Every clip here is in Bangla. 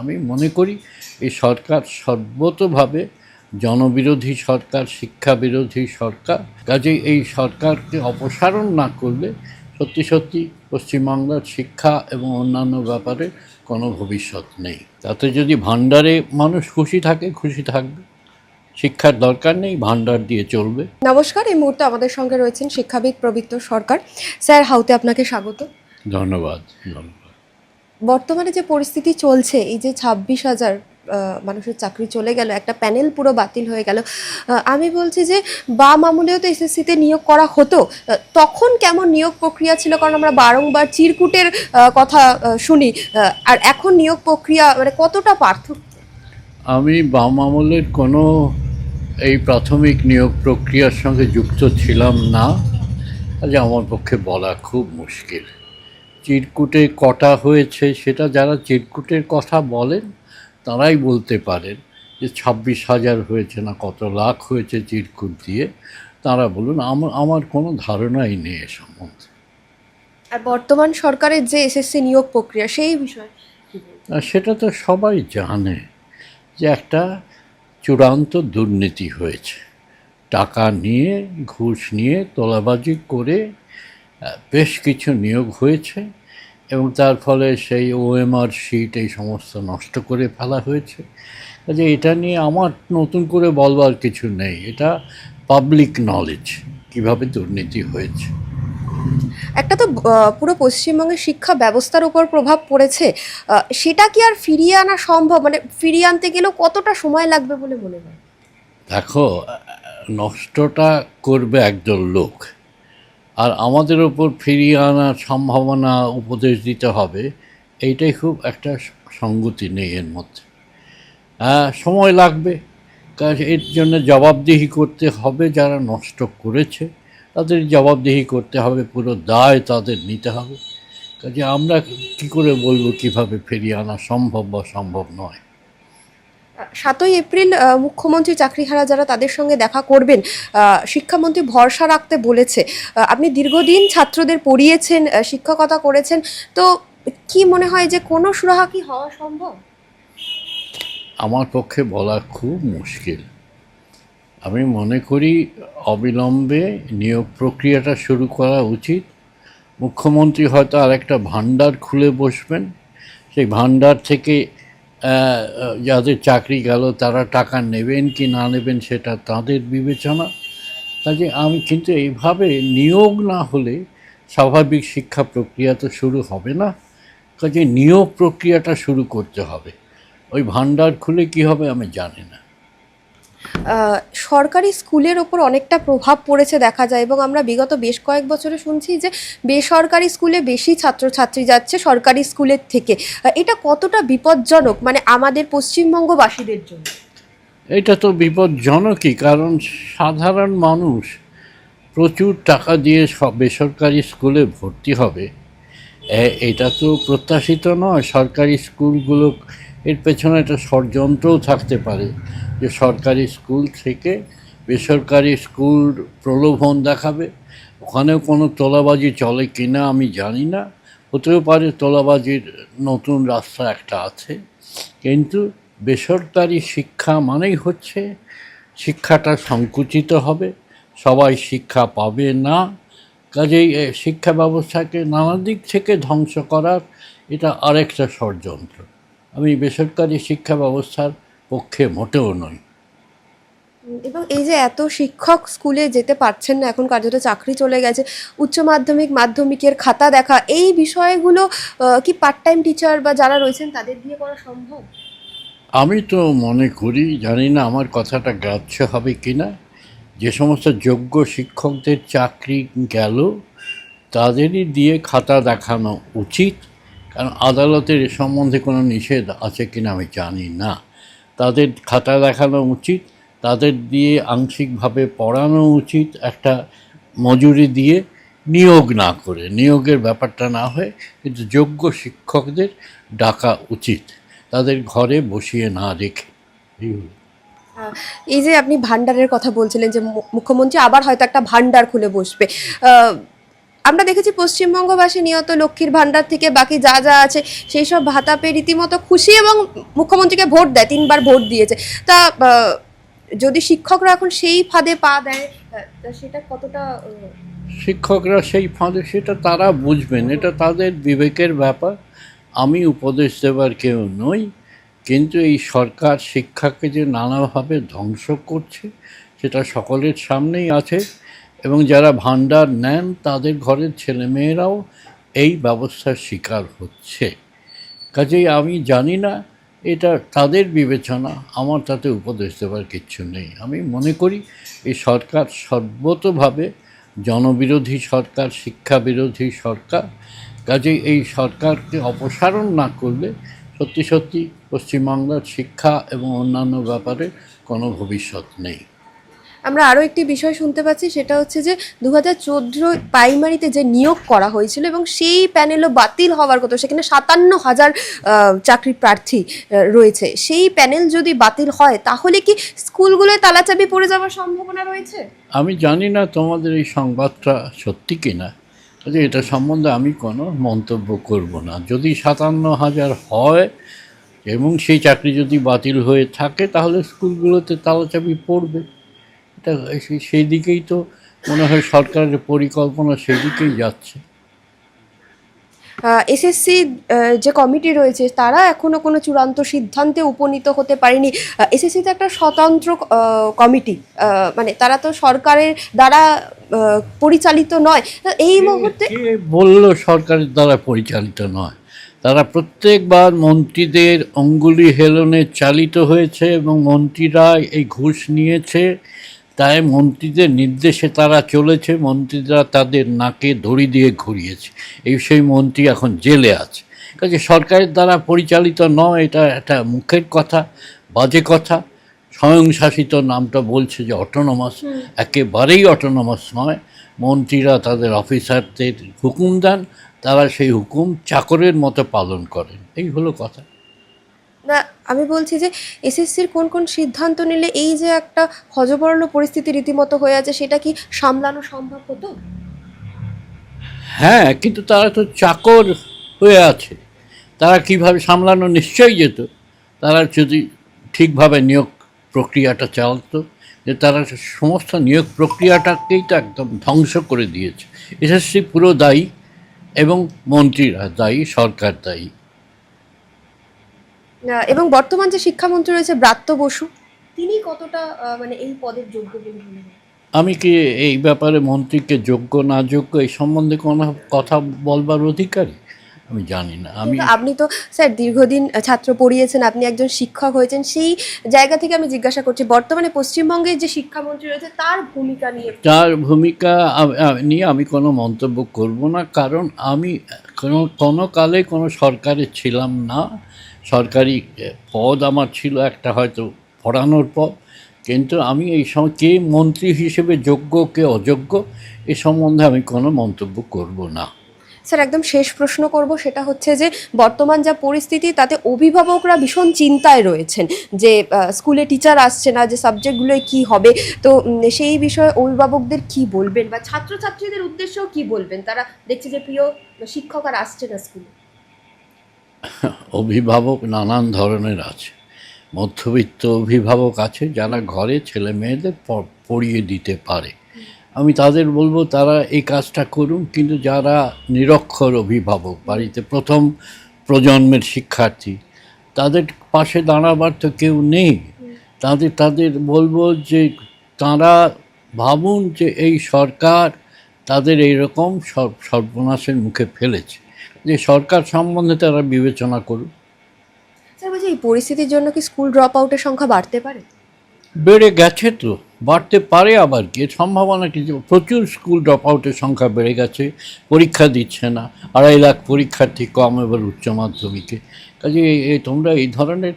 আমি মনে করি এই সরকার সর্বতভাবে জনবিরোধী সরকার শিক্ষা বিরোধী সরকার কাজেই এই সরকারকে অপসারণ না করলে সত্যি সত্যি পশ্চিমবাংলার শিক্ষা এবং অন্যান্য ব্যাপারে কোনো ভবিষ্যৎ নেই। তাতে যদি ভাণ্ডারে মানুষ খুশি থাকে খুশি থাকবে। শিক্ষার দরকার নেই ভান্ডার দিয়ে চলবে। নমস্কার এই মুহূর্তে আমাদের সঙ্গে রয়েছেন শিক্ষাবিদ প্রবৃত্ত সরকার। স্যার হাউতে আপনাকে স্বাগত। ধন্যবাদ ধন্যবাদ। বর্তমানে যে পরিস্থিতি চলছে, এই যে ছাব্বিশ হাজার মানুষের চাকরি চলে গেল, একটা প্যানেল পুরো বাতিল হয়ে গেল। আমি বলছি যে বাম আমলেও তো এসএসসিতে নিয়োগ করা হতো তখন কেমন নিয়োগ প্রক্রিয়া ছিল? কারণ আমরা বারংবার চিরকুটের কথা শুনি আর এখন নিয়োগ প্রক্রিয়া মানে কতটা পার্থক্য? আমি বাম আমলের কোনো এই প্রাথমিক নিয়োগ প্রক্রিয়ার সঙ্গে যুক্ত ছিলাম না কাজে আমার পক্ষে বলা খুব মুশকিল। চিরকুটে কটা হয়েছে সেটা যারা চিরকুটের কথা বলেন তারাই বলতে পারেন যে ছাব্বিশ হাজার হয়েছে না কত লাখ হয়েছে চিরকুট দিয়ে। তারা বলুন আমার আমার কোনো ধারণাই নেই এ সম্বন্ধে। আর বর্তমান সরকারের যে এসএসসি নিয়োগ প্রক্রিয়া সেই বিষয়ে আর সেটা তো সবাই জানে যে একটা চূড়ান্ত দুর্নীতি হয়েছে। টাকা নিয়ে ঘুষ নিয়ে তোলাবাজি করে বেশ কিছু নিয়োগ হয়েছে এবং তার ফলে সেই ওএমআর শিট এই সমস্ত নষ্ট করে ফেলা হয়েছে। কাজে এটা নিয়ে আমার নতুন করে বলবার কিছু নেই। এটা পাবলিক নলেজ কীভাবে দুর্নীতি হয়েছে। একটা তো পুরো পশ্চিমবঙ্গের শিক্ষা ব্যবস্থার উপর প্রভাব পড়েছে। সেটা কি আর ফিরিয়ে আনা সম্ভব? মানে ফিরিয়ে আনতে গেলেও কতটা সময় লাগবে বলে মনে হয়? দেখো নষ্টটা করবে একদল লোক। আর আমাদের ওপর ফিরিয়ে আনার সম্ভাবনা উপদেশ দিতে হবে, এইটাই খুব একটা সঙ্গতি নেই এর মধ্যে। সময় লাগবে কাজ এর জন্য জবাবদিহি করতে হবে যারা নষ্ট করেছে, তাদের জবাবদিহি করতে হবে, পুরো দায় তাদের নিতে হবে। কাজে আমরা কি করে বলব কীভাবে ফিরিয়ে আনা সম্ভব বা সম্ভব নয়। সাতই এপ্রিল মুখ্যমন্ত্রী চাকরিহারা যারা তাদের সঙ্গে দেখা করবেন শিক্ষামন্ত্রী ভরসা রাখতে বলেছে। আপনি দীর্ঘদিন ছাত্রদের পড়িয়েছেন শিক্ষকতা করেছেন, তো কি মনে হয় যে কোনো সুরাহা কি হওয়া সম্ভব? আমার পক্ষে বলা খুব মুশকিল। আমি মনে করি অবিলম্বে নিয়োগ প্রক্রিয়াটা শুরু করা উচিত। মুখ্যমন্ত্রী হয়তো আরেকটা ভাণ্ডার খুলে বসবেন। সেই ভাণ্ডার থেকে যাদের চাকরি গেল, তারা টাকা নেবেন কি না নেবেন সেটা তাদের বিবেচনা। কাজে আমি কিন্তু এইভাবে নিয়োগ না হলে স্বাভাবিক শিক্ষা প্রক্রিয়া তো শুরু হবে না। কাজে নিয়োগ প্রক্রিয়াটা শুরু করতে হবে। ওই ভাণ্ডার খুলে কি হবে আমি জানি না। সরকারি স্কুলের ওপর অনেকটা প্রভাব পড়েছে দেখা যায় এবং আমরা বিগত বেশ কয়েক বছরে শুনছি যে বেসরকারি স্কুলে বেশি ছাত্রছাত্রী যাচ্ছে সরকারি স্কুলের থেকে। এটা কতটা বিপজ্জনক? মানে আমাদের পশ্চিমবঙ্গবাসীদের জন্য। এটা তো বিপজ্জনকই, কারণ সাধারণ মানুষ প্রচুর টাকা দিয়ে সব বেসরকারি স্কুলে ভর্তি হবে। এটা তো প্রত্যাশিত নয়। সরকারি স্কুলগুলো এর পেছনে একটা ষড়যন্ত্রও থাকতে পারে যে সরকারি স্কুল থেকে বেসরকারি স্কুল প্রলোভন দেখাবে। ওখানেও কোনো তোলাবাজি চলে কিনা আমি জানি না। হতেও পারে তোলাবাজির নতুন রাস্তা একটা আছে। কিন্তু বেসরকারি শিক্ষা মানেই হচ্ছে শিক্ষাটা সংকুচিত হবে, সবাই শিক্ষা পাবে না। কাজেই শিক্ষা ব্যবস্থাকে নানা দিক থেকে ধ্বংস করার এটা আরেকটা ষড়যন্ত্র। আমি বেসরকারি শিক্ষা ব্যবস্থার পক্ষে মোটেও নই। এবং এই যে এত শিক্ষক স্কুলে যেতে পারছেন না এখন কার্যত চাকরি চলে গেছে উচ্চ মাধ্যমিক মাধ্যমিকের খাতা দেখা এই বিষয়গুলো কি পার্ট টাইম টিচার বা যারা রয়েছেন তাদের দিয়ে করা সম্ভব? আমি তো মনে করি জানি না আমার কথাটা গ্রাহ্য হবে কি না যে সমস্ত যোগ্য শিক্ষকদের চাকরি গেল তাদেরই দিয়ে খাতা দেখানো উচিত। কারণ আদালতের এ সম্বন্ধে কোনো নিষেধ আছে কিনা আমি জানি না। তাদের খাতা দেখানো উচিত, তাদের দিয়ে আংশিকভাবে পড়ানো উচিত, একটা মজুরি দিয়ে নিয়োগ না করে। নিয়োগের ব্যাপারটা না হয়ে, কিন্তু যোগ্য শিক্ষকদের ডাকা উচিত, তাদের ঘরে বসিয়ে না রেখে। এই যে আপনি ভান্ডারের কথা বলছিলেন যে মুখ্যমন্ত্রী আবার হয়তো একটা ভান্ডার খুলে বসবে। আমরা দেখেছি পশ্চিমবঙ্গবাসী নিয়ত লক্ষ্মীর ভাণ্ডার থেকে বাকি যা যা আছে, সেই সব ভাতা পেয়ে রীতিমতো খুশি এবং মুখ্যমন্ত্রীকে ভোট দেয়, তিনবার ভোট দিয়েছে। তা যদি শিক্ষকরা এখন সেই ফাঁদে পা দেয় সেটা কতটা শিক্ষকরা সেই ফাঁদে, সেটা তারা বুঝবেন। এটা তাদের বিবেকের ব্যাপার। আমি উপদেশ দেবার কেউ নই, কিন্তু এই সরকার শিক্ষাকে যে নানাভাবে ধ্বংস করছে, সেটা সকলের সামনেই আছে। এবং যারা ভাণ্ডার নেন, তাদের ঘরের ছেলেমেয়েরাও এই ব্যবস্থার শিকার হচ্ছে। কাজেই আমি জানি না, এটা তাদের বিবেচনা, আমার তাতে উপদেশ দেওয়ার কিচ্ছু নেই। আমি মনে করি, এই সরকার সর্বতভাবে জনবিরোধী সরকার শিক্ষা বিরোধী সরকার, কাজেই এই সরকারকে অপসারণ না করলে সত্যি সত্যি পশ্চিমবাংলার শিক্ষা এবং অন্যান্য ব্যাপারে কোনো ভবিষ্যৎ নেই। আমরা আরও একটি বিষয় শুনতে পাচ্ছি, সেটা হচ্ছে যে দু হাজার চোদ্দ প্রাইমারিতে যে নিয়োগ করা হয়েছিল এবং সেই প্যানেলও বাতিল হওয়ার কথা, সেখানে সাতান্ন হাজার চাকরি প্রার্থী রয়েছে। সেই প্যানেল যদি বাতিল হয়, তাহলে কি স্কুলগুলোয় তালাচাবি পড়ে যাওয়ার সম্ভাবনা রয়েছে? আমি জানি না তোমাদের এই সংবাদটা সত্যি কি না কাজে এটা সম্বন্ধে আমি কোনো মন্তব্য করব না। যদি সাতান্ন হাজার হয় এবং সেই চাকরি যদি বাতিল হয়ে থাকে, তাহলে স্কুলগুলোতে তালাচাবি পড়বে। এটা সেই- দিকেই তো মনে হয় সরকারের পরিকল্পনা সেই দিকেই যাচ্ছে এসএসসি যে কমিটি রয়েছে তারা এখনও কোনো চূড়ান্ত সিদ্ধান্তে উপনীত হতে পারেনি। এসএসসি তো একটা স্বতন্ত্র কমিটি মানে তারা তো সরকারের দ্বারা পরিচালিত নয়। এই মুহূর্তে বলল সরকারের দ্বারা পরিচালিত নয়? তারা প্রত্যেকবার মন্ত্রীদের অঙ্গুলি হেলনে চালিত হয়েছে এবং মন্ত্রীরা এই ঘুষ নিয়েছে। তাই মন্ত্রীদের নির্দেশে তারা চলেছে মন্ত্রীরা তাদের নাকে দড়ি দিয়ে ঘুরিয়েছে। এই সেই মন্ত্রী এখন জেলে আছে। কাজে সরকারের দ্বারা পরিচালিত নয় এটা একটা মুখের কথা বাজে কথা। স্বয়ংশাসিত নামটা বলছে যে অটোনমাস একেবারেই অটোনমাস নয়। মন্ত্রীরা তাদের অফিসারদের হুকুম দেন তারা সেই হুকুম চাকরের মতো পালন করেন। এই হলো কথা। না আমি বলছি যে এসএসসির কোন কোন সিদ্ধান্ত নিলে এই যে একটা হজবরল পরিস্থিতি রীতিমতো হয়ে আছে, সেটা কি সামলানো সম্ভব হতো? হ্যাঁ কিন্তু তারা তো চাকর হয়ে আছে। তারা কীভাবে সামলানো নিশ্চয়ই যেত। তারা যদি ঠিকভাবে নিয়োগ প্রক্রিয়াটা চালাতো, যে তারা সমস্ত নিয়োগ প্রক্রিয়াটাকেই তো একদম ধ্বংস করে দিয়েছে। এসএসসি পুরো দায়ী এবং মন্ত্রীরা দায়ী, সরকার দায়ী। এবং বর্তমান যে শিক্ষামন্ত্রী রয়েছে ব্রাত্য বসু, তিনি কতটা মানে এই পদের যোগ্য বলে মনে হয়? আমি কি এই ব্যাপারে মন্ত্রীকে যোগ্য না যোগ্য এই সম্বন্ধে কোনো কথা বলবার অধিকারী? আমি জানি না আমি আপনি তো স্যার দীর্ঘদিন ছাত্র পড়িয়েছেন আপনি একজন শিক্ষক হয়েছেন সেই জায়গা থেকে আমি জিজ্ঞাসা করছি বর্তমানে পশ্চিমবঙ্গের যে শিক্ষামন্ত্রী রয়েছে তার ভূমিকা নিয়ে তার ভূমিকা নিয়ে আমি কোনো মন্তব্য করব না কারণ আমি কোনো কোনো কালে কোনো সরকারে ছিলাম না। সরকারি পদ আমার ছিল একটা হয়তো পড়ানোর পদ কিন্তু আমি এই সময় কে মন্ত্রী হিসেবে যোগ্য কে অযোগ্য এ সম্বন্ধে আমি কোনো মন্তব্য করব না। স্যার, একদম শেষ প্রশ্ন করব, সেটা হচ্ছে যে বর্তমান যা পরিস্থিতি, তাতে অভিভাবকরা ভীষণ চিন্তায় রয়েছেন যে স্কুলে টিচার আসছে না, যে সাবজেক্টগুলোয় কি হবে। তো সেই বিষয়ে অভিভাবকদের কি বলবেন বা ছাত্রছাত্রীদের উদ্দেশ্যেও কি বলবেন? তারা দেখছে যে প্রিয় শিক্ষক আর আসছে না স্কুলে। অভিভাবক নানান ধরনের আছে। মধ্যবিত্ত অভিভাবক আছে যারা ঘরে ছেলে মেয়েদের পড়িয়ে দিতে পারে। আমি তাদের বলব, তারা এই কাজটা করুন, কিন্তু যারা নিরক্ষর অভিভাবক, বাড়িতে প্রথম প্রজন্মের শিক্ষার্থী, তাদের পাশে দাঁড়াবার তো কেউ নেই। তাদের তাদের বলব যে, তারা ভাবুন যে, এই সরকার তাদের এইরকম সর- সর্বনাশের মুখে ফেলেছে। যে, সরকার সম্বন্ধে তারা বিবেচনা করুন বলছি, এই পরিস্থিতির জন্য কি স্কুল ড্রপ আউটের সংখ্যা বাড়তে পারে? বেড়ে গেছে তো বাড়তে পারে আবার কি? সম্ভাবনা কি? প্রচুর স্কুল ড্রপ আউটের সংখ্যা বেড়ে গেছে পরীক্ষা দিচ্ছে না আড়াই লাখ পরীক্ষার্থী কম এবার উচ্চ মাধ্যমিকে। কাজে তোমরা এই ধরনের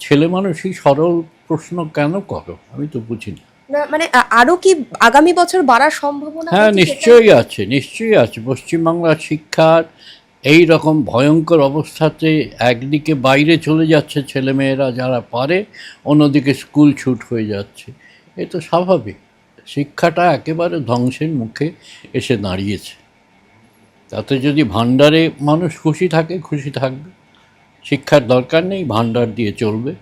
ছেলে মানুষই সরল প্রশ্ন কেন করো? আমি তো বুঝি না। মানে আ- আরও কি আগামী বছর বাড়ার সম্ভাবনা হ্যাঁ নিশ্চয়ই আছে নিশ্চয়ই আছে। পশ্চিমবাংলার শিক্ষার এই রকম ভয়ঙ্কর অবস্থাতে একদিকে বাইরে চলে যাচ্ছে ছেলেমেয়েরা যারা পারে, অন্যদিকে স্কুল ছুট হয়ে যাচ্ছে। এ তো স্বাভাবিক। শিক্ষাটা একেবারে ধ্বংসের মুখে এসে দাঁড়িয়েছে। তাতে যদি ভান্ডারে মানুষ খুশি থাকে, খুশি থাকবে। শিক্ষার দরকার নেই ভান্ডার দিয়ে চলবে।